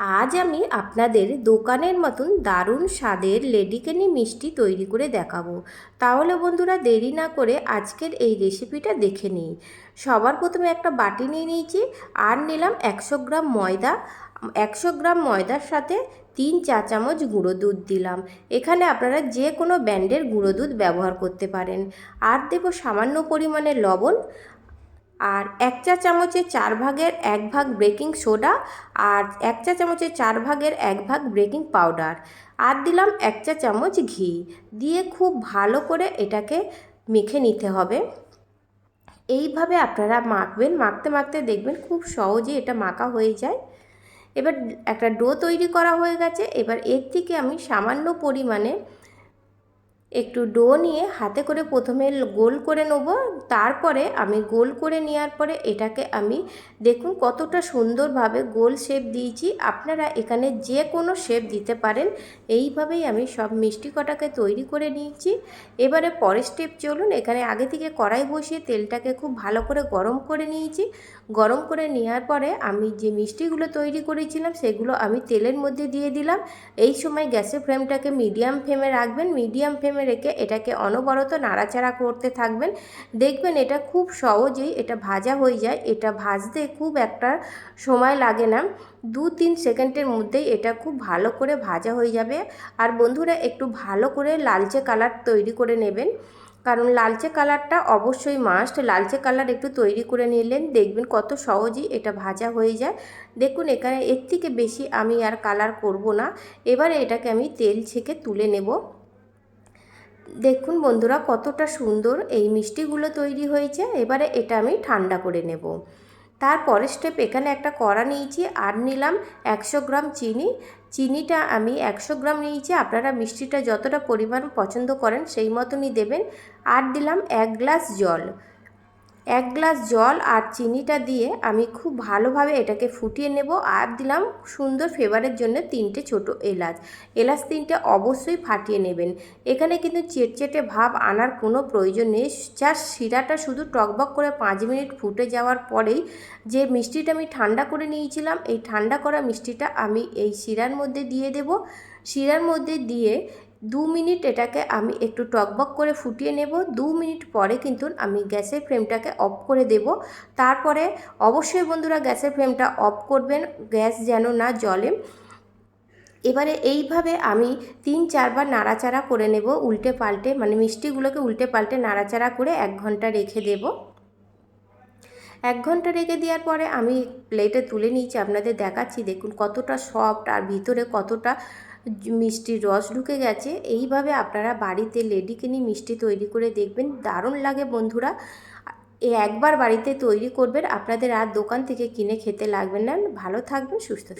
আজ আমি আপনাদের দোকানের মতন দারুণ স্বাদের লেডিকেনি মিষ্টি তৈরি করে দেখাবো। তাহলে বন্ধুরা দেরি না করে আজকের এই রেসিপিটা দেখে নিই। সবার প্রথমে একটা বাটি নিয়ে নিয়েছি, আর নিলাম একশো গ্রাম ময়দা। একশো গ্রাম ময়দার সাথে তিন চা চামচ গুঁড়ো দুধ দিলাম। এখানে আপনারা যে কোনো ব্র্যান্ডের গুঁড়ো দুধ ব্যবহার করতে পারেন। আর দেবো সামান্য পরিমাণে লবণ। আর এক চা চামচের চার ভাগের এক ভাগ বেকিং সোডা আর এক চা চামচের চার ভাগের এক ভাগ বেকিং পাউডার। আর দিলাম এক চা চামচ ঘি। দিয়ে খুব ভালো করে এটাকে মেখে নিতে হবে। এইভাবে আপনারা মাখবেন, মাখতে মাখতে দেখবেন খুব সহজে এটা মাখা হয়ে যায়। এবার একটা ডো তৈরি করা হয়ে গেছে। এবার এর থেকে আমি সামান্য পরিমাণে একটু ডো নিয়ে হাতে করে প্রথমে গোল করে নেব, তারপরে আমি গোল করে নেওয়ার পরে এটাকে আমি দেখুন কতটা সুন্দরভাবে গোল শেপ দিয়েছি। আপনারা এখানে যে কোনো শেপ দিতে পারেন, এইভাবেই আমি সব মিষ্টি কটাকে তৈরি করে নিয়েছি। এবারে পরের স্টেপ চলুন, এখানে আগে থেকে কড়াই বসিয়ে তেলটাকে খুব ভালো করে গরম করে নিয়েছি। গরম করে নেওয়ার পরে আমি যে মিষ্টিগুলো তৈরি করেছিলাম, সেগুলো আমি তেলের মধ্যে দিয়ে দিলাম। এই সময় গ্যাসের ফ্লেমটাকে মিডিয়াম ফ্লেমে রাখবেন। মিডিয়াম ফ্লেমে রেখে এটাকে অনবরত নাড়াচাড়া করতে থাকবেন। দেখবেন এটা খুব সহজেই এটা ভাজা হয়ে যায়। এটা ভাজতে খুব একটা সময় লাগে না। দু তিন সেকেন্ডের মধ্যেই এটা খুব ভালো করে ভাজা হয়ে যাবে। আর বন্ধুরা, একটু ভালো করে লালচে কালার তৈরি করে নেবেন। কারণ লালচে কালারটা অবশ্যই মাস্ট লালচে কালার একটু তৈরি করে নিলেন, দেখবেন কত সহজেই এটা ভাজা হয়ে যায়। দেখুন, এখানে এর থেকে বেশি আমি আর কালার করব না। এবারে এটাকে আমি তেল ছেঁকে তুলে নেব। দেখুন বন্ধুরা, কতটা সুন্দর এই মিষ্টিগুলো তৈরি হয়েছে। এবারে এটা আমি ঠান্ডা করে নেব। তারপরের স্টেপ এখানে একটা কড়া নিয়েছি, আর নিলাম একশো গ্রাম চিনি। চিনিটা আমি একশো গ্রাম নিয়েছি, আপনারা মিষ্টিটা যতটা পরিমাণ পছন্দ করেন সেই মতনই দেবেন। আর দিলাম এক গ্লাস জল। এক গ্লাস জল আর চিনিটা দিয়ে আমি খুব ভালোভাবে এটাকে ফুটিয়ে নেব আর দিলাম সুন্দর ফ্লেভারের জন্য তিনটে ছোট এলাচ। এলাচ তিনটে অবশ্যই ফাটিয়ে নেবেন। এখানে কিন্তু চেটচেটে ভাব আনার কোনো প্রয়োজন নেই। যার শিরাটা শুধু টকবক করে পাঁচ মিনিট ফুটে যাওয়ার পরেই যে মিষ্টিটা আমি ঠান্ডা করে নিয়েছিলাম, এই ঠান্ডা করা মিষ্টিটা আমি এই শিরার মধ্যে দিয়ে দেব। শিরার মধ্যে দিয়ে দু মিনিট এটাকে আমি একটু টকবক করে ফুটিয়ে নেব। দু মিনিট পরে কিন্তু আমি গ্যাসের ফ্লেমটাকে অফ করে দেব। তারপরে অবশ্যই বন্ধুরা গ্যাসের ফ্লেমটা অফ করবেন, গ্যাস যেন না জলে এবারে এইভাবে আমি তিন চারবার নাড়াচাড়া করে নেব উল্টে পাল্টে মানে মিষ্টিগুলোকে উল্টে পাল্টে নাড়াচাড়া করে এক ঘণ্টা রেখে দেব। এক ঘণ্টা রেখে দেওয়ার পরে আমি প্লেটে তুলে নিয়েছি, আপনাদের দেখাচ্ছি। দেখুন কতটা সফট আর ভিতরে কতটা মিষ্টির রস ঢুকে গেছে। এইভাবে আপনারা বাড়িতে লেডিকেনি মিষ্টি তৈরি করে দেখবেন। দারুণ লাগে বন্ধুরা। এ একবার বাড়িতে তৈরি করবেন, আপনাদের আর দোকান থেকে কিনে খেতে লাগবেন না। ভালো থাকবেন, সুস্থ